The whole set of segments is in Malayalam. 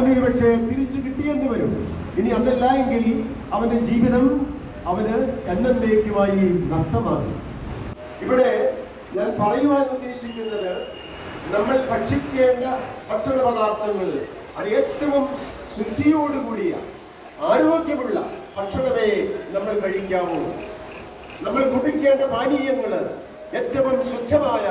പക്ഷേ തിരിച്ചു കിട്ടിയെന്ന് വരും. ഇനി അതല്ല എങ്കിൽ അവന്റെ ജീവിതം അവന് എന്നേക്കുമായി നഷ്ടമാകും. ഇവിടെ ഞാൻ പറയുവാൻ ഉദ്ദേശിക്കുന്നത് നമ്മൾ ഭക്ഷിക്കേണ്ട ഭക്ഷണ പദാർത്ഥങ്ങൾ അത് ഏറ്റവും ശുദ്ധിയോടുകൂടിയ ആരോഗ്യമുള്ള ഭക്ഷണമേ നമ്മൾ കഴിക്കാവൂ. നമ്മൾ കുടിക്കേണ്ട പാനീയങ്ങൾ ഏറ്റവും ശുദ്ധമായ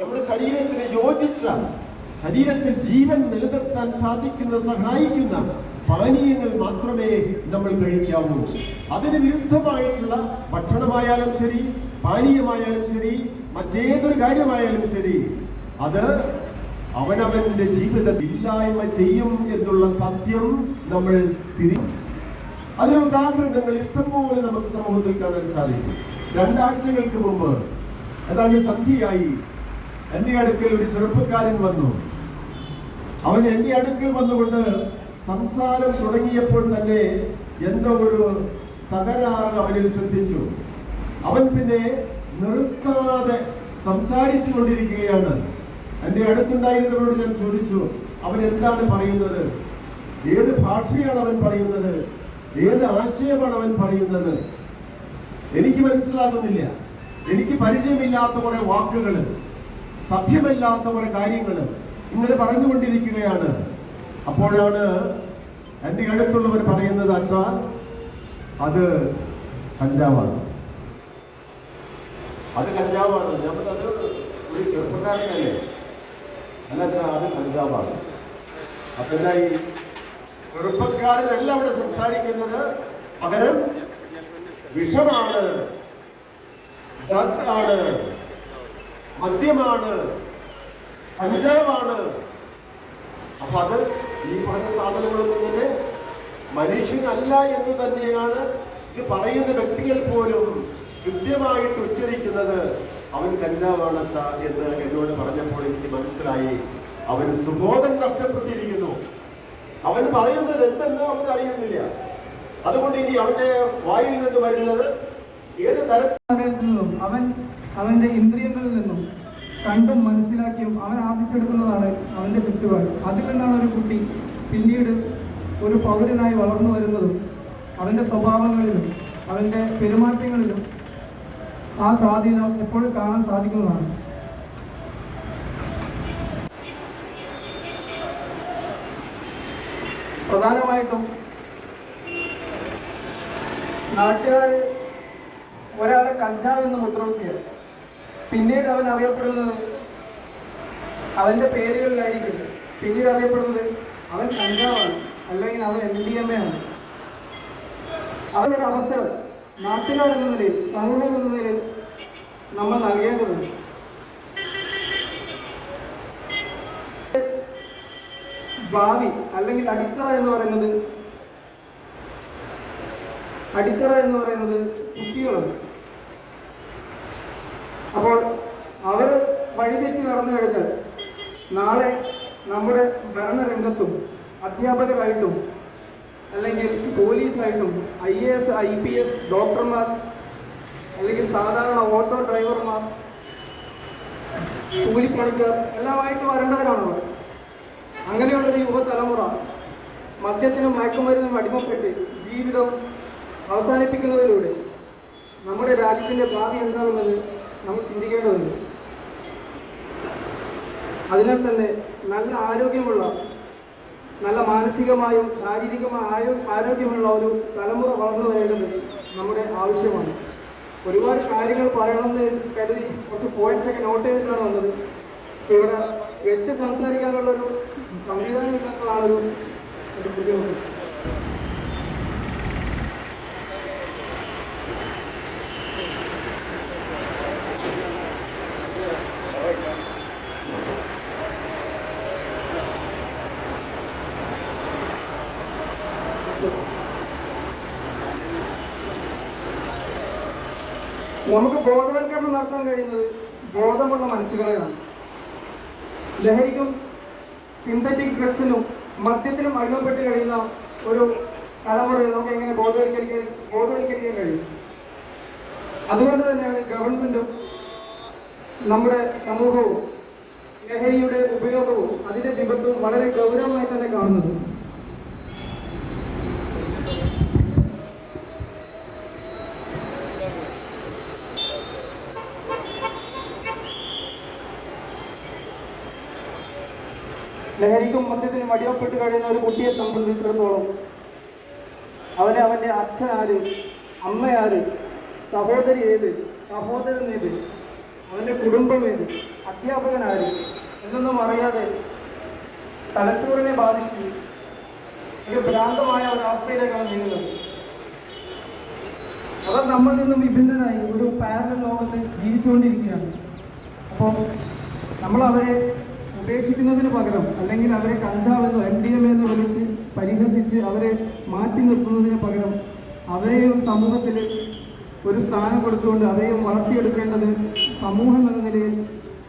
നമ്മുടെ ശരീരത്തിന് യോജിച്ച ശരീരത്തിൽ ജീവൻ നിലനിർത്താൻ സാധിക്കുന്ന സഹായിക്കുന്ന പാനീയങ്ങൾ മാത്രമേ നമ്മൾ കഴിക്കാവൂ. അതിന് വിരുദ്ധമായിട്ടുള്ള ഭക്ഷണമായാലും ശരി പാനീയമായാലും ശരി മറ്റേതൊരു കാര്യമായാലും ശരി അത് അവനവന്റെ ജീവിത ഇല്ലായ്മ ചെയ്യും എന്നുള്ള സത്യം നമ്മൾ തിരി അതിന് ഉദാഹരണങ്ങൾ ഇഷ്ടംപോലെ നമുക്ക് സമൂഹത്തിൽ കാണാൻ സാധിക്കും. രണ്ടാഴ്ചകൾക്ക് മുമ്പ് അതാണ് സന്ധ്യയായി എന്റെ അടുക്കൽ ഒരു ചെറുപ്പക്കാരൻ വന്നു. അവൻ എന്റെ അടുക്കൽ വന്നുകൊണ്ട് സംസാരം തുടങ്ങിയപ്പോൾ തന്നെ എന്തോ ഒരു തകരാറ് അവനിൽ ശ്രദ്ധിച്ചു. അവൻ പിന്നെ നിർത്താതെ സംസാരിച്ചു കൊണ്ടിരിക്കുകയാണ്. എന്റെ അടുത്തുണ്ടായിരുന്നവരോട് ഞാൻ ചോദിച്ചു അവൻ എന്താണ് പറയുന്നത്? ഏത് ഭാഷയാണ് അവൻ പറയുന്നത്? ഏത് ആശയമാണ് അവൻ പറയുന്നത്? എനിക്ക് മനസ്സിലാകുന്നില്ല. എനിക്ക് പരിചയമില്ലാത്ത കുറെ വാക്കുകൾ സഭ്യമല്ലാത്ത കുറെ കാര്യങ്ങൾ ഇങ്ങനെ പറഞ്ഞുകൊണ്ടിരിക്കുകയാണ്. അപ്പോഴാണ് എന്റെ അടുത്തുള്ളവർ പറയുന്നത് അച്ഛ അത് കഞ്ചാവാണ്. അത് കഞ്ചാവാണ്. ഞാൻ അത് ഒരു ചെറുപ്പക്കാരനല്ലേ. അല്ല അച്ഛ അത് കഞ്ചാവാണ്. അപ്പൊ ഈ ചെറുപ്പക്കാരനല്ല അവിടെ സംസാരിക്കുന്നത്. പകരം വിഷമാണ്. ഡ്രഗാണ്. മദ്യമാണ്. കഞ്ചാവാണ് അപ്പൊ അത് ഈ പറഞ്ഞ സാധനങ്ങളൊന്നും തന്നെ മനുഷ്യനല്ല എന്ന് തന്നെയാണ് ഇത് പറയുന്ന വ്യക്തികൾ പോലും കൃത്യമായിട്ട് ഉച്ചരിക്കുന്നത്. അവൻ കഞ്ചാവാണ് എന്ന് എന്നോട് പറഞ്ഞപ്പോൾ എനിക്ക് മനസ്സിലായി. അവന് സുബോധം നഷ്ടപ്പെട്ടിരിക്കുന്നു. അവൻ പറയുന്നത് എന്തെന്ന് അവൻ അറിയുന്നില്ല. അതുകൊണ്ട് ഇനി അവന്റെ വായിൽ നിന്ന് വരുന്നത് ഏത് തരത്തിൽ അവൻ അവന്റെ ഇന്ദ്രിയങ്ങളിൽ നിന്നും കണ്ടും മനസ്സിലാക്കിയും അവൻ ആർജിച്ചെടുക്കുന്നതാണ് അവന്റെ ചുറ്റുപാട്. അതിൽ നിന്നാണ് ഒരു കുട്ടി പിന്നീട് ഒരു പൗരനായി വളർന്നു വരുന്നതും അവന്റെ സ്വഭാവങ്ങളിലും അവന്റെ പെരുമാറ്റങ്ങളിലും ആ സ്വാധീനം എപ്പോഴും കാണാൻ സാധിക്കുന്നതാണ്. പ്രധാനമായിട്ടും നാട്ടുകാർ ഒരാളെ കഞ്ചാവ് എന്ന് മുദ്രകുത്തിയത് പിന്നീട് അവൻ അറിയപ്പെടുന്നത് അവന്റെ പേരുകളിലായിരിക്കും പിന്നീട് അറിയപ്പെടുന്നത് അവൻ കഞ്ചാവാണ് അല്ലെങ്കിൽ അവൻ എം ഡി എം എ ആണ് അവരുടെ അവസരം നാട്ടുകാരെന്ന നിലയിൽ സമൂഹം എന്ന നിലയിൽ നമ്മൾ നൽകേണ്ടതുണ്ട്. ഭാവി അല്ലെങ്കിൽ അടിത്തറ എന്ന് പറയുന്നത് അടിത്തറ എന്ന് പറയുന്നത് കുട്ടികളാണ്. അപ്പോൾ അവർ വഴിതെറ്റി നടന്നു കഴിഞ്ഞാൽ നാളെ നമ്മുടെ ഭരണരംഗത്തും അധ്യാപകരായിട്ടും അല്ലെങ്കിൽ പോലീസായിട്ടും I A S I P S ഡോക്ടർമാർ അല്ലെങ്കിൽ സാധാരണ ഓട്ടോ ഡ്രൈവർമാർ കൂലിപ്പണിക്കാർ എല്ലാമായിട്ട് വരേണ്ടവരാണ് അവർ അങ്ങനെയുള്ളൊരു യുവതലമുറ മദ്യത്തിനും മയക്കുമരുന്നും അടിമപ്പെട്ട് ജീവിതം അവസാനിപ്പിക്കുന്നതിലൂടെ നമ്മുടെ രാജ്യത്തിന്റെ ഭാവി എന്താണെന്നത് നമ്മൾ ചിന്തിക്കേണ്ടതുണ്ട്. അതിനാൽ തന്നെ നല്ല ആരോഗ്യമുള്ള നല്ല മാനസികമായും ശാരീരികമായും ആരോഗ്യമുള്ള ഒരു തലമുറ വളർന്നു വരേണ്ടത് നമ്മുടെ ആവശ്യമാണ്. ഒരുപാട് കാര്യങ്ങൾ പറയണമെന്ന് കരുതി കുറച്ച് പോയിന്റ്സ് ഒക്കെ നോട്ട് ചെയ്തിട്ടാണ് വന്നത്. ഇവിടെ വെച്ച് സംസാരിക്കാനുള്ളൊരു സംവിധാനം ഇല്ലാത്തതാണ് ഒരു ഒരു ബുദ്ധിമുട്ട്. നമുക്ക് ബോധവൽക്കരണം നടത്താൻ കഴിയുന്നത് ബോധമുള്ള മനസ്സുകളെയാണ്. ലഹരിക്കും സിന്തറ്റിക് ഡ്രഗ്സിനും മദ്യത്തിനും അടിമപ്പെട്ട് കഴിയുന്ന ഒരു തലമുറയെ നമുക്ക് എങ്ങനെ ബോധവൽക്കരിക്കാൻ ബോധവൽക്കരിക്കാൻ കഴിയും? അതുകൊണ്ട് തന്നെയാണ് ഗവൺമെന്റും നമ്മുടെ സമൂഹവും ലഹരിയുടെ ഉപയോഗവും അതിന്റെ വിപത്തും വളരെ ഗൗരവമായി തന്നെ കാണുന്നത്. ലഹരിക്കും മദ്യത്തിനും അടിയപ്പെട്ട് കഴിയുന്ന ഒരു കുട്ടിയെ സംബന്ധിച്ചിടത്തോളം അവനെ അവന്റെ അച്ഛൻ ആര് അമ്മ ആര് സഹോദരി ഏത് സഹോദരൻ ഏത് അവന്റെ കുടുംബം ഏത് അധ്യാപകൻ ആര് എന്നൊന്നും അറിയാതെ തലച്ചോറിനെ ബാധിച്ച് ഒരു ഭ്രാന്തമായ ഒരവസ്ഥയിലേക്കാണ് നീങ്ങുന്നത്. അവർ നമ്മളിൽ നിന്നും വിഭിന്നരായി ഒരു പാരലൽ ലോകത്ത് ജീവിച്ചുകൊണ്ടിരിക്കുകയാണ്. അപ്പോൾ നമ്മൾ അവരെ ഉപേക്ഷിക്കുന്നതിന് പകരം അല്ലെങ്കിൽ അവരെ കഞ്ചാവെന്നോ എം ഡി എം എന്ന് വിളിച്ച് പരിഹസിച്ച് അവരെ മാറ്റി നിർത്തുന്നതിന് പകരം അവരെയും സമൂഹത്തിൽ ഒരു സ്ഥാനം കൊടുത്തുകൊണ്ട് അവരെയും വളർത്തിയെടുക്കേണ്ടത് സമൂഹം എന്ന നിലയിൽ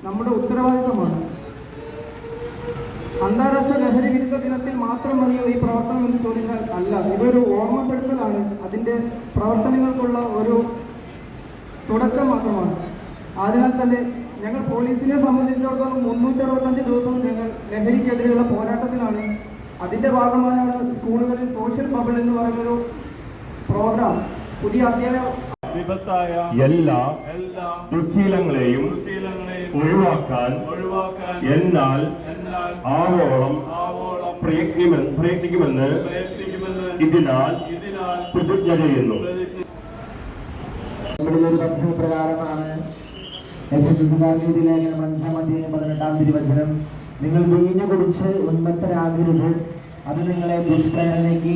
നമ്മുടെ ഉത്തരവാദിത്തമാണ്. അന്താരാഷ്ട്ര ലഹരി വിരുദ്ധ ദിനത്തിൽ മാത്രം മതിയോ ഈ പ്രവർത്തനം എന്ന് ചോദിച്ചാൽ അല്ല. ഇതൊരു ഓർമ്മപ്പെടുത്തലാണ്. അതിന്റെ പ്രവർത്തനങ്ങൾക്കുള്ള ഒരു തുടക്കം മാത്രമാണ്. അതിനാൽ തന്നെ ഞങ്ങൾ പോലീസിനെ സംബന്ധിച്ചിടത്തോളം മുന്നൂറ്റി അറുപത്തഞ്ച് ദിവസവും ഞങ്ങൾ ലഹരിക്കെതിരെയുള്ള പോരാട്ടത്തിലാണ്. അതിന്റെ ഭാഗമായാണ് സ്കൂളുകളിൽ സോഷ്യൽ ബബിൾ എന്ന് പറയുന്നൊരു പ്രോഗ്രാം പുതിയ അധ്യയന വിപത്തായ എല്ലാ എല്ലാ ദുശീലങ്ങളെയും ദുശീലങ്ങളെയും ഒഴിവാക്കാൻ ഒഴിവാക്കാൻ എന്നാൽ എന്നാൽ ആവോളം ആവോളം പ്രയത്നിക്കുമെന്ന് പ്രയത്നിക്കുമെന്ന് പ്രയത്നിക്കുമെന്ന് ഇതിനാൽ ഇതിനാൽ പ്രതിജ്ഞ ചെയ്യുന്നു. പ്രകാരമാണ് ലേഖനം അഞ്ചാം അധ്യായം പതിനെട്ടാം തിരുവചനം. നിങ്ങൾ വീഞ്ഞു കുടിച്ച് ഉന്മത്തരാകരുത്. അത് നിങ്ങളെ ദുഷ്പ്രേരണയ്ക്ക്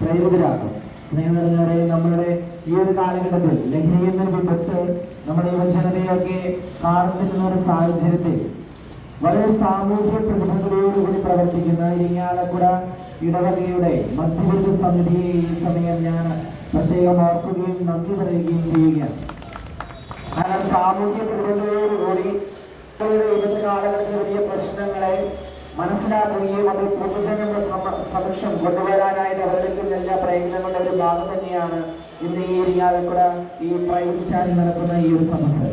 പ്രേരിതരാക്കും. സ്നേഹം നിറഞ്ഞവരെ നമ്മളുടെ ഈ ഒരു കാലഘട്ടത്തിൽ ലഹരി എന്നൊരു വിപത്ത് നമ്മുടെ യുവജനതയൊക്കെ കാർന്നിരുന്ന ഒരു സാഹചര്യത്തിൽ വളരെ സാമൂഹ്യ പ്രതിബദ്ധതയോടുകൂടി പ്രവർത്തിക്കുന്ന ഇരിങ്ങാലക്കുട ഇടവകയുടെ മധ്യവിരുദ്ധ സമിതിയെ ഈ സമയം ഞാൻ പ്രത്യേകം ഓർക്കുകയും നന്ദി പറയുകയും ചെയ്യുകയാണ്. കാരണം സാമൂഹ്യ പ്രതിബദ്ധതയോടുകൂടി ഇപ്പോഴത്തെ ഇന്നത്തെ കാലഘട്ടത്തിൽ വലിയ പ്രശ്നങ്ങളെ മനസ്സിലാക്കുകയും അത് പൊതുജനങ്ങളുടെ സമ- സമക്ഷം കൊണ്ടുവരാനായിട്ട് അവരുടെ എല്ലാ പ്രയത്നങ്ങളുടെ ഒരു ഭാഗം തന്നെയാണ് ഇന്ന് ഈ ഇരിങ്ങാലക്കുട ഈ പ്രൈവറ്റ് സ്റ്റാൻഡിൽ നടക്കുന്ന ഈ ഒരു സമസ്യ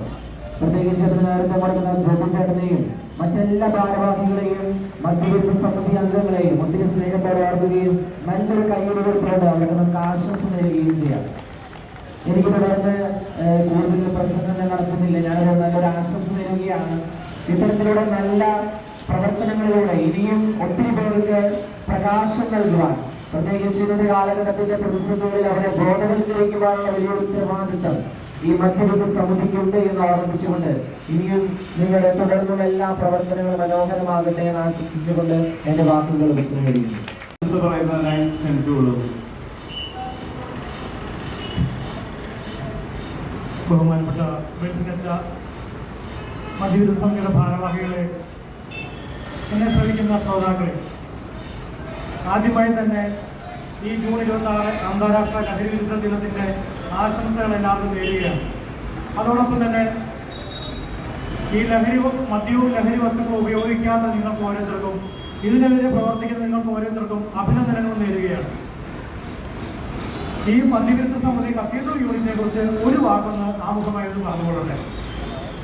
പ്രത്യേകിച്ച് അതിന് നേതൃത്വം കൊടുക്കുന്ന ജോബി ചേട്ടനെയും മറ്റെല്ലാ ഭാരവാഹികളെയും മധ്യവിരുദ്ധ സമിതി അംഗങ്ങളെയും ഒത്തിരി സ്നേഹത്തോടെ ഓർക്കുകയും നല്ലൊരു കയ്യിലുകൾ അവർക്ക് നമുക്ക് ആശംസ നേരുകയും ചെയ്യാം. എനിക്ക് തുടർന്ന് കൂടുതൽ പ്രസംഗങ്ങൾ നടത്തുന്നില്ല. ഞാനൊരു നല്ലൊരു ആശംസ നേരുകയാണ്. ഇത്തരത്തിലുള്ള നല്ല പ്രവർത്തനങ്ങളിലൂടെ ഇനിയും ഒത്തിരി പേർക്ക് പ്രകാശം നൽകുവാൻ പ്രത്യേകിച്ച് ഇന്നത്തെ കാലഘട്ടത്തിന്റെ പ്രതിസന്ധികളിൽ അവരെ ബോധവൽക്കരിക്കുവാനുള്ള വലിയൊരു ഉത്തരവാദിത്തം ഈ മധ്യവിധ സമിതിക്കുണ്ട് എന്ന് ഓർമ്മിപ്പിച്ചുകൊണ്ട് ഇനിയും നിങ്ങളുടെ തുടർന്നുള്ള എല്ലാ പ്രവർത്തനങ്ങളും മനോഹരമാകട്ടെ എന്ന് ആശംസിച്ചുകൊണ്ട് എന്റെ വാക്കുകൾ വിശ്രമിക്കുന്നു. ബഹുമാനപ്പെട്ട വെട്ടിനച്ച മധ്യവിധ സമിതിയുടെ ഭാരവാഹികളെ എന്നെ ശ്രമിക്കുന്ന ശ്രോതാക്കളെ ആദ്യമായി തന്നെ ഈ ജൂൺ ഇരുപത്തി ആറ് അന്താരാഷ്ട്ര ലഹരി വിരുദ്ധ ദിനത്തിന്റെ ആശംസകൾ എല്ലാവർക്കും നേരുകയാണ്. അതോടൊപ്പം തന്നെ ഈ ലഹരി മദ്യവും ലഹരി വസ്തുക്കളും ഉപയോഗിക്കാത്ത നിങ്ങൾക്ക് ഓരോരുത്തർക്കും ഇതിനെതിരെ പ്രവർത്തിക്കുന്ന നിങ്ങൾക്ക് ഓരോരുത്തർക്കും അഭിനന്ദനങ്ങൾ നേരുകയാണ്. ഈ മദ്യവിരുദ്ധ സമിതി കത്തീഡ്രൽ യൂണിറ്റിനെ കുറിച്ച് ഒരു വാക്കൊന്ന് ആമുഖമായിട്ട് പറഞ്ഞുകൊള്ളട്ടെ.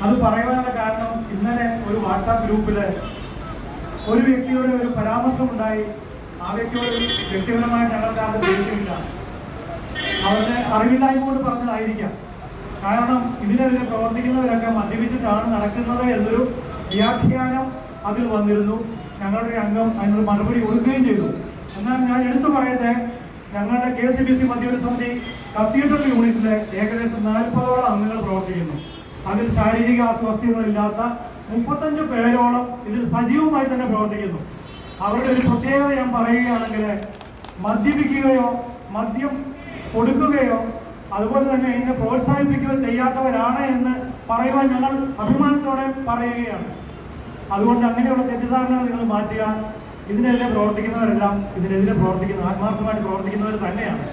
അത് പറയാനുള്ള കാരണം ഇന്നലെ ഒരു വാട്സാപ്പ് ഗ്രൂപ്പിൽ ഒരു വ്യക്തിയുടെ ഒരു പരാമർശം ഉണ്ടായി ആ വ്യക്തിയോട് വ്യക്തിപരമായി ഞങ്ങൾക്ക് അത് ദേഷ്യമില്ല. അവരുടെ അറിവില്ലായ്മ കൊണ്ട് പറഞ്ഞതായിരിക്കാം. കാരണം ഇതിനെതിരെ പ്രവർത്തിക്കുന്നവരൊക്കെ മദ്യപിച്ചിട്ടാണ് നടക്കുന്നത് എന്നൊരു വ്യാഖ്യാനം അതിൽ വന്നിരുന്നു. ഞങ്ങളുടെ അംഗം അതിനൊരു മറുപടി കൊടുക്കുകയും ചെയ്തു. എന്നാൽ ഞാൻ എടുത്തു പറയട്ടെ ഞങ്ങളുടെ കെ സി ബി സി മധ്യവര സമിതി കത്തീഡ്രൽ യൂണിറ്റിലെ ഏകദേശം നാൽപ്പതോളം അംഗങ്ങൾ പ്രവർത്തിക്കുന്നു. അതിൽ ശാരീരിക അസ്വസ്ഥതകളില്ലാത്ത മുപ്പത്തഞ്ച് പേരോളം ഇതിൽ സജീവമായി തന്നെ പ്രവർത്തിക്കുന്നു. അവരുടെ ഒരു പ്രത്യേകത ഞാൻ പറയുകയാണെങ്കിൽ മദ്യപിക്കുകയോ മദ്യം കൊടുക്കുകയോ അതുപോലെ തന്നെ ഇതിനെ പ്രോത്സാഹിപ്പിക്കുകയോ ചെയ്യാത്തവരാണ് എന്ന് പറയുവാൻ ഞങ്ങൾ അഭിമാനത്തോടെ പറയുകയാണ്. അതുകൊണ്ട് അങ്ങനെയുള്ള തെറ്റിദ്ധാരണ നിങ്ങൾ മാറ്റുക. ഇതിനെതിരെ പ്രവർത്തിക്കുന്നവരെല്ലാം ഇതിനെതിരെ പ്രവർത്തിക്കുന്ന ആത്മാർത്ഥമായിട്ട് പ്രവർത്തിക്കുന്നവർ തന്നെയാണ്.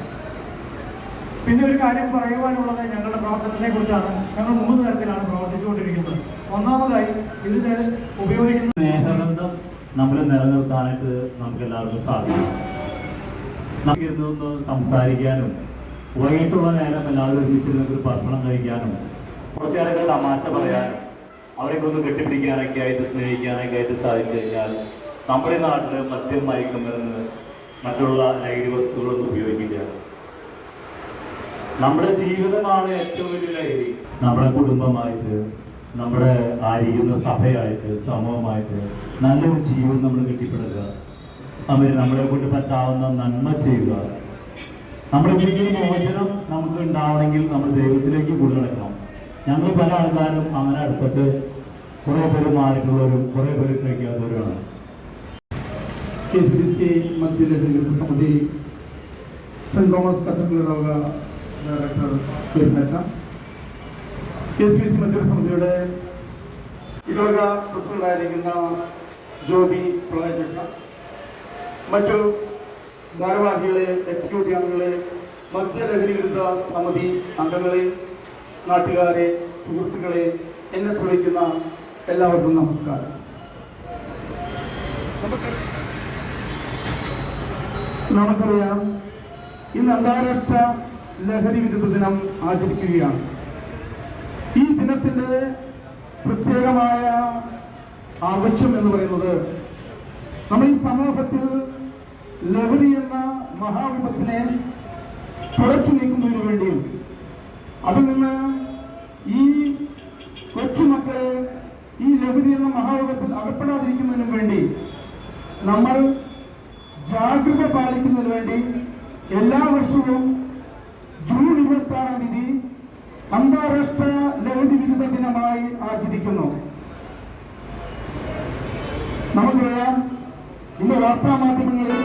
പിന്നെ ഒരു കാര്യം പറയുവാനുള്ളത് ഞങ്ങളുടെ പ്രവർത്തനത്തെ കുറിച്ചാണ്. ഞങ്ങൾ മൂന്ന് തരത്തിലാണ് പ്രവർത്തിച്ചുകൊണ്ടിരിക്കുന്നത്. ഒന്നാമതായി ഇതിന് ഉപയോഗിക്കുന്ന സ്നേഹബന്ധം നമ്മൾ നിലനിർത്താനായിട്ട് നമുക്ക് എല്ലാവർക്കും സാധിക്കും. ഇരുന്നൊന്ന് സംസാരിക്കാനും വൈകിട്ടുള്ള നേരം എല്ലാവരും ഒരുമിച്ചിരുന്ന് ഒരു ഭക്ഷണം കഴിക്കാനും കുറച്ച് നേരങ്ങൾ തമാശ പറയാനും അവരെയൊക്കെ ഒന്ന് കെട്ടിപ്പിടിക്കാനൊക്കെ ആയിട്ട് സ്നേഹിക്കാനൊക്കെ ആയിട്ട് സാധിച്ചു കഴിഞ്ഞാൽ നമ്മുടെ നാട്ടിൽ മദ്യം മയക്കുമരുന്ന് മറ്റുള്ള ലഹരി വസ്തുക്കളൊന്നും ഉപയോഗിക്കില്ല. നമ്മുടെ ജീവിതമാണ് ഏറ്റവും വലിയ ലഹരി. നമ്മുടെ കുടുംബമായിട്ട് നമ്മുടെ ആയിരിക്കുന്ന സഭയായിട്ട് സമൂഹമായിട്ട് നല്ലൊരു ജീവിതം നമ്മൾ കെട്ടിപ്പടുക്കുക. അവർ നമ്മളെ കൊണ്ട് പറ്റാവുന്ന നന്മ ചെയ്യുക. നമ്മുടെ വീട്ടിൽ മോചനം നമുക്ക് ഉണ്ടാവണമെങ്കിൽ നമ്മൾ ദൈവത്തിലേക്ക് കൂടുതലെടുക്കണം ഞങ്ങൾ പല ആൾക്കാരും അങ്ങനെ അടുത്തിട്ട് കുറെ പേര് മാറിയിട്ടുള്ളവരും കുറെ പേര് കഴിക്കാത്തവരുമാണ് കെ സി ബി സി മധ്യലഹരി സമിതി സെന്റ് തോമസ് കത്തീഡ്രൽ ഡയറക്ടർ പെരുന്നച്ച. കെ സി ബി സി മധ്യ സമിതിയുടെ ഇടവക പ്രസിഡന്റായിരിക്കുന്ന ജോബി പ്രളയചട്ട. മറ്റു ഭാരവാഹികളെ എക്സിക്യൂട്ടീവ് അംഗങ്ങളെ മദ്യലഹരി വിരുദ്ധ സമിതി അംഗങ്ങളെ നാട്ടുകാരെ സുഹൃത്തുക്കളെ എന്നെ ശ്രമിക്കുന്ന എല്ലാവർക്കും നമസ്കാരം. നമുക്കറിയാം ഇന്ന് അന്താരാഷ്ട്ര ലഹരി വിരുദ്ധ ദിനം ആചരിക്കുകയാണ്. ഈ ദിനത്തിന്റെ പ്രത്യേകമായ ആവശ്യം എന്ന് പറയുന്നത് നമ്മൾ ഈ സമൂഹത്തിൽ ലഹരി എന്ന മഹാവിപത്തിനെ തുടച്ചു നീക്കുന്നതിന് വേണ്ടിയും അതിൽ നിന്ന് ഈ കൊച്ചുമക്കളെ ഈ ലഹരി എന്ന മഹാവിപത്തിൽ അകപ്പെടാതിരിക്കുന്നതിനും വേണ്ടി നമ്മൾ ജാഗ്രത പാലിക്കുന്നതിന് വേണ്ടി എല്ലാ വർഷവും ജൂൺ ഇരുപത്തി ആറാം തീയതി അന്താരാഷ്ട്ര ലഹരി വിരുദ്ധ ദിനമായി ആചരിക്കുന്നു. നമുക്കറിയാം ഇന്ന് വാർത്താ മാധ്യമങ്ങളിൽ